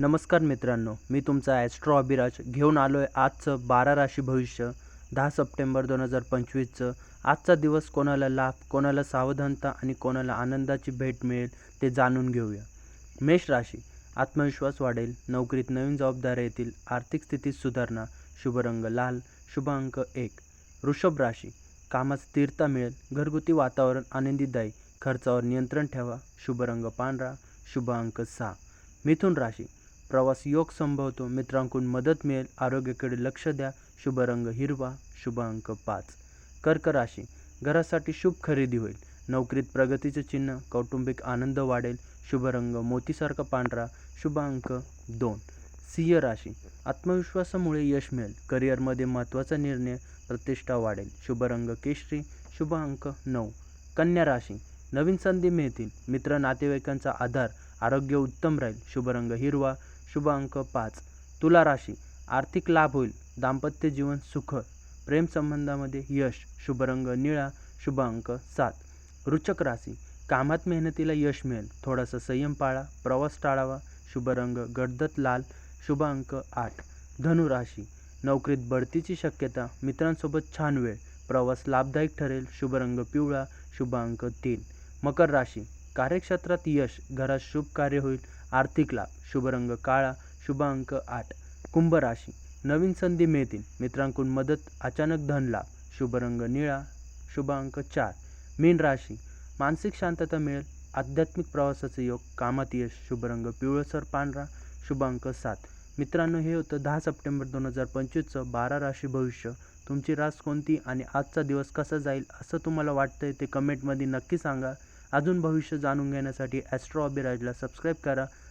नमस्कार मित्रांनो मी तुमचा ॲस्ट्रॉ अभिराज घेऊन आलो आहे आजचं बारा राशी भविष्य दहा सप्टेंबर दोन हजार पंचवीसचं. आजचा दिवस कोणाला लाभ कोणाला सावधानता आणि कोणाला आनंदाची भेट मिळेल ते जाणून घेऊया. मेष राशी आत्मविश्वास वाढेल नोकरीत नवीन जबाबदाऱ्या येतील आर्थिक स्थितीत सुधारणा शुभ रंग लाल शुभ अंक एक. वृषभ राशी कामात स्थिरता मिळेल घरगुती वातावरण आनंदीदायी खर्चावर नियंत्रण ठेवा शुभ रंग पांढरा शुभ अंक सहा. मिथुन राशी प्रवास योग संभवतो. मित्रांकडून मदत मिळेल. आरोग्याकडे लक्ष द्या. शुभ रंग हिरवा. शुभ अंक पाच. कर्क राशी. घरासाठी शुभ खरेदी होईल. नोकरीत प्रगतीचे चिन्ह. कौटुंबिक आनंद वाढेल. शुभ रंग मोतीसारखा पांढरा. शुभ अंक दोन. सिंह राशी. आत्मविश्वासामुळे यश मिळेल. करिअरमध्ये महत्त्वाचा निर्णय. प्रतिष्ठा वाढेल. शुभ रंग केशरी. शुभ अंक नऊ. कन्या राशी. नवीन संधी मिळतील. मित्र नातेवाईकांचा आधार. आरोग्य उत्तम राहील. शुभ रंग हिरवा. शुभ अंक पाच. तुला राशी. आर्थिक लाभ होईल. दाम्पत्य जीवन सुख. प्रेमसंबंधामध्ये यश. शुभ रंग निळा. शुभ अंक सात. रुचक राशी. कामात मेहनतीला यश मिळेल. थोडासा संयम पाळा. प्रवास टाळावा. शुभ रंग गडदत लाल. शुभ अंक आठ. धनु राशी. नोकरीत बढतीची शक्यता. मित्रांसोबत छान वेळ. प्रवास लाभदायक ठरेल. शुभ रंग पिवळा. शुभ अंक तीन. मकर राशी. कार्यक्षेत्रात यश. घरात शुभ कार्य होईल. आर्थिक लाभ शुभ रंग काळा शुभ अंक आठ कुंभ राशी नवीन संधी मिळतील. मित्रांकडून मदत अचानक धन लाभ शुभ रंग निळा शुभ अंक चार. मीन राशी. मानसिक शांतता मिळेल. आध्यात्मिक प्रवासाचे योग कामात यश शुभ रंग पिवळसर पांढरा शुभ अंक सात. मित्रांनो हे होतं दहा सप्टेंबर दोन हजार पंचवीसचं बारा राशी भविष्य. तुमची रास कोणती आणि आजचा दिवस कसा जाईल असं तुम्हाला वाटतंय ते कमेंटमध्ये नक्की सांगा. अजून भविष्य जाणून घेण्यासाठी ॲस्ट्रो अभिराजला सबस्क्राईब करा.